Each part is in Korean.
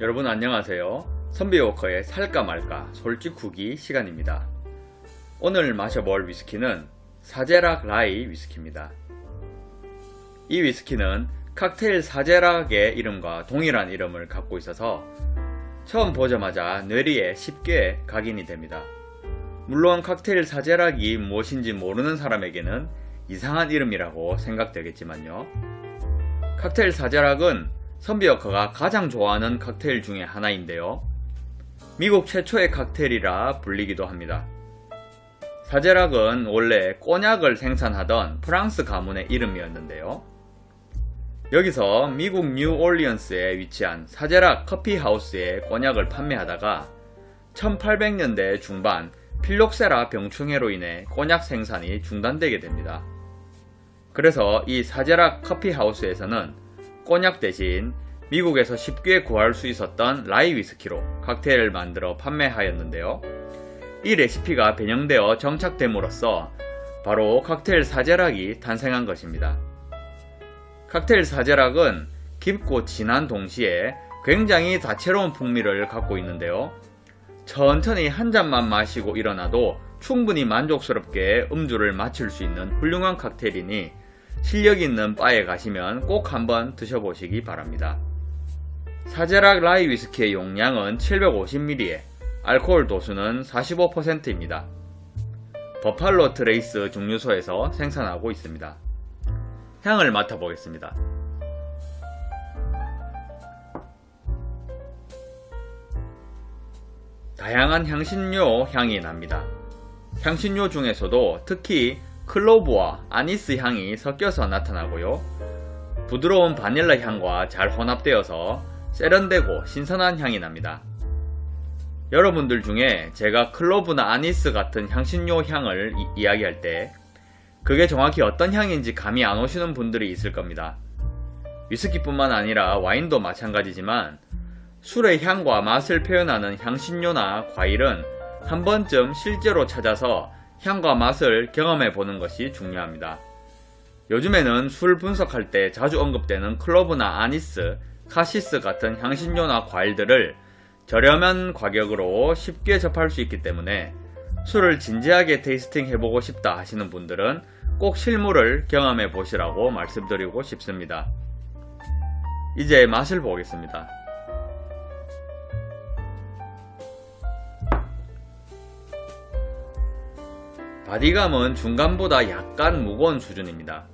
여러분 안녕하세요. 선비워커의 살까 말까 솔직 후기 시간입니다. 오늘 마셔볼 위스키는 사제락 라이 위스키입니다. 이 위스키는 칵테일 사제락의 이름과 동일한 이름을 갖고 있어서 처음 보자마자 뇌리에 쉽게 각인이 됩니다. 물론 칵테일 사제락이 무엇인지 모르는 사람에게는 이상한 이름이라고 생각되겠지만요. 칵테일 사제락은 선비어커가 가장 좋아하는 칵테일 중에 하나인데요. 미국 최초의 칵테일이라 불리기도 합니다. 사제락은 원래 꼬냑을 생산하던 프랑스 가문의 이름이었는데요. 여기서 미국 뉴올리언스에 위치한 사제락 커피하우스에 꼬냑을 판매하다가 1800년대 중반 필록세라 병충해로 인해 꼬냑 생산이 중단되게 됩니다. 그래서 이 사제락 커피하우스에서는 꼬냑 대신 미국에서 쉽게 구할 수 있었던 라이 위스키로 칵테일을 만들어 판매하였는데요. 이 레시피가 변형되어 정착됨으로써 바로 칵테일 사제락이 탄생한 것입니다. 칵테일 사제락은 깊고 진한 동시에 굉장히 다채로운 풍미를 갖고 있는데요. 천천히 한 잔만 마시고 일어나도 충분히 만족스럽게 음주를 마칠 수 있는 훌륭한 칵테일이니 실력 있는 바에 가시면 꼭 한번 드셔보시기 바랍니다. 사제락 라이 위스키의 용량은 750ml에 알코올 도수는 45%입니다. 버팔로 트레이스 증류소에서 생산하고 있습니다. 향을 맡아보겠습니다. 다양한 향신료 향이 납니다. 향신료 중에서도 특히 클로브와 아니스 향이 섞여서 나타나고요. 부드러운 바닐라 향과 잘 혼합되어서 세련되고 신선한 향이 납니다. 여러분들 중에 제가 클로브나 아니스 같은 향신료 향을 이, 이야기할 때 그게 정확히 어떤 향인지 감이 안 오시는 분들이 있을 겁니다. 위스키뿐만 아니라 와인도 마찬가지지만 술의 향과 맛을 표현하는 향신료나 과일은 한 번쯤 실제로 찾아서 향과 맛을 경험해 보는 것이 중요합니다. 요즘에는 술 분석할 때 자주 언급되는 클로브나 아니스, 카시스 같은 향신료나 과일들을 저렴한 가격으로 쉽게 접할 수 있기 때문에 술을 진지하게 테이스팅 해보고 싶다 하시는 분들은 꼭 실물을 경험해 보시라고 말씀드리고 싶습니다. 이제 맛을 보겠습니다. 바디감은 중간보다 약간 무거운 수준입니다.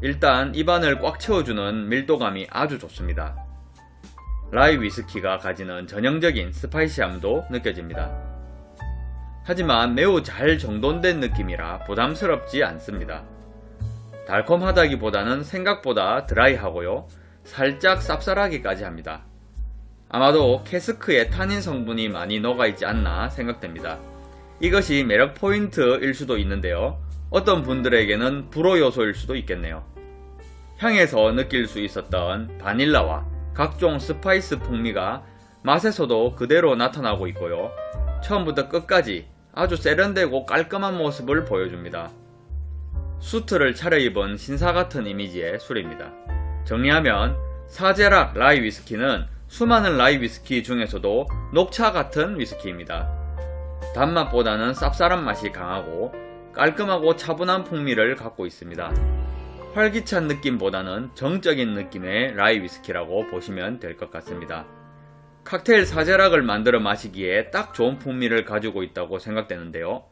일단 입안을 꽉 채워주는 밀도감이 아주 좋습니다. 라이 위스키가 가지는 전형적인 스파이시함도 느껴집니다. 하지만 매우 잘 정돈된 느낌이라 부담스럽지 않습니다. 달콤하다기보다는 생각보다 드라이하고요. 살짝 쌉쌀하기까지 합니다. 아마도 캐스크에 타닌 성분이 많이 녹아있지 않나 생각됩니다. 이것이 매력 포인트일 수도 있는데요. 어떤 분들에게는 불호 요소일 수도 있겠네요. 향에서 느낄 수 있었던 바닐라와 각종 스파이스 풍미가 맛에서도 그대로 나타나고 있고요. 처음부터 끝까지 아주 세련되고 깔끔한 모습을 보여줍니다. 수트를 차려입은 신사 같은 이미지의 술입니다. 정리하면 사제락 라이 위스키는 수많은 라이 위스키 중에서도 녹차 같은 위스키입니다. 단맛보다는 쌉쌀한 맛이 강하고 깔끔하고 차분한 풍미를 갖고 있습니다. 활기찬 느낌보다는 정적인 느낌의 라이 위스키라고 보시면 될 것 같습니다. 칵테일 사제락을 만들어 마시기에 딱 좋은 풍미를 가지고 있다고 생각되는데요.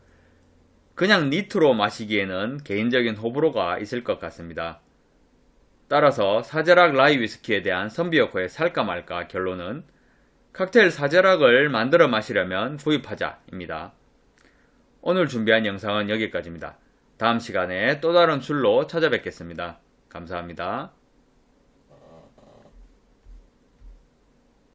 그냥 니트로 마시기에는 개인적인 호불호가 있을 것 같습니다. 따라서 사제락 라이 위스키에 대한 선비어커의 살까 말까 결론은 칵테일 사제락을 만들어 마시려면 구입하자입니다. 오늘 준비한 영상은 여기까지입니다. 다음 시간에 또 다른 술로 찾아뵙겠습니다. 감사합니다.